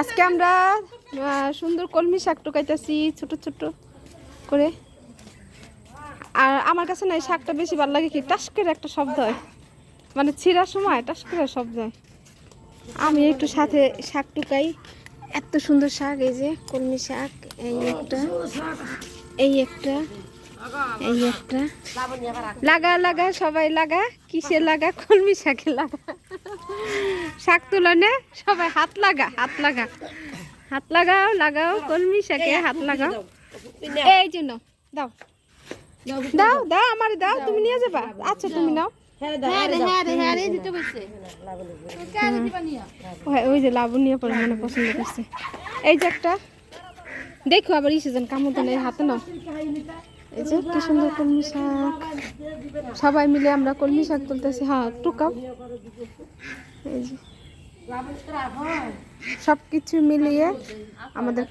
আজকে আমরা সুন্দর কলমি শাক টুকাইতেছি, ছোট ছোট করে। আর আমার কাছে না এই শাকটা বেশি ভালো লাগে কি টাস করে একটা শব্দ হয়। মানে ছিঁড়ার সময় টাস করে শব্দ হয়। আমি একটু সাথে শাক টুকাই। এত সুন্দর শাক, এই যে কলমি শাক, এই একটা এই একটা এই একটা। লাগা লাগা, সবাই লাগা কিসে লাগা? কলমি শাকে লাগা। শাক তোলা নে সবাই হাত লাগা হাত লাগা। হাত লাগাও লাগাও কলমি শাকে হাত লাগাও। এই জন্য দাও। দাও দাও আমার দাও তুমি নিয়ে যাবা। আচ্ছা তুমি নাও। ওই- ওই যে লাবণিয়া পরে মনে পছন্দ করছে। এই যে একটা। দেখো আবার ইসে যেন কামড় হাতে নাও। এই যে, কি সুন্দর কলমি শাক। সবাই মিলে আমরা কলমি শাক তুলতেছি। হ্যাঁ টুকাও এই যে। সব কিছু মিলিয়ে আমাদের